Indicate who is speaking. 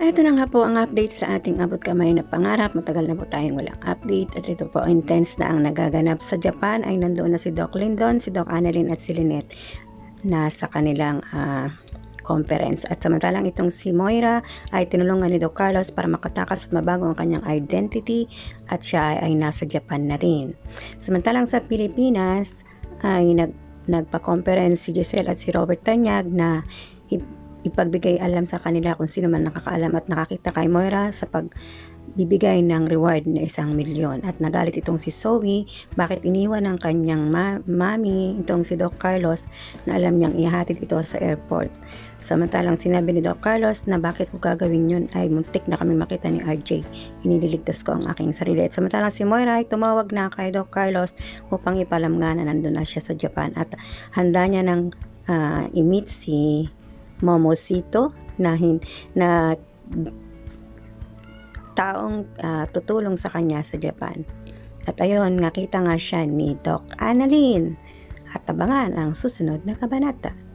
Speaker 1: Ito na nga po ang update sa ating abot kamay na pangarap. Matagal na po tayong walang update at ito po intense na ang nagaganap sa Japan ay nandoon na si Doc Lindon, si Doc Annalyn at si Lynette na sa kanilang ah, conference. At samantalang itong si Moira ay tinulungan ni Doc Carlos para makatakas at mabago ang kanyang identity at siya ay nasa Japan na rin. Samantalang sa Pilipinas ay nag, nagpa-conference si Giselle at si Robert Tanyag na ipagbigay alam sa kanila kung sino man nakakaalam at nakakita kay Moira sa pagbibigay ng reward na isang milyon. At nagalit itong si Zoe, bakit iniwan ng kanyang ma- mami, itong si Doc Carlos, na alam niyang ihatid ito sa airport. Samantalang sinabi ni Doc Carlos na bakit ko gagawin yun ay muntik na kami makita ni RJ. Iniligtas ko ang aking sarili. At samantalang si Moira ay tumawag na kay Doc Carlos upang ipalam nga na nandun na siya sa Japan at handa niya ng ah, i-meet si Momosito na na taong ah, tutulong sa kanya sa Japan. At ayun, nakita nga siya ni Doc Annalyn. At abangan ang susunod na kabanata.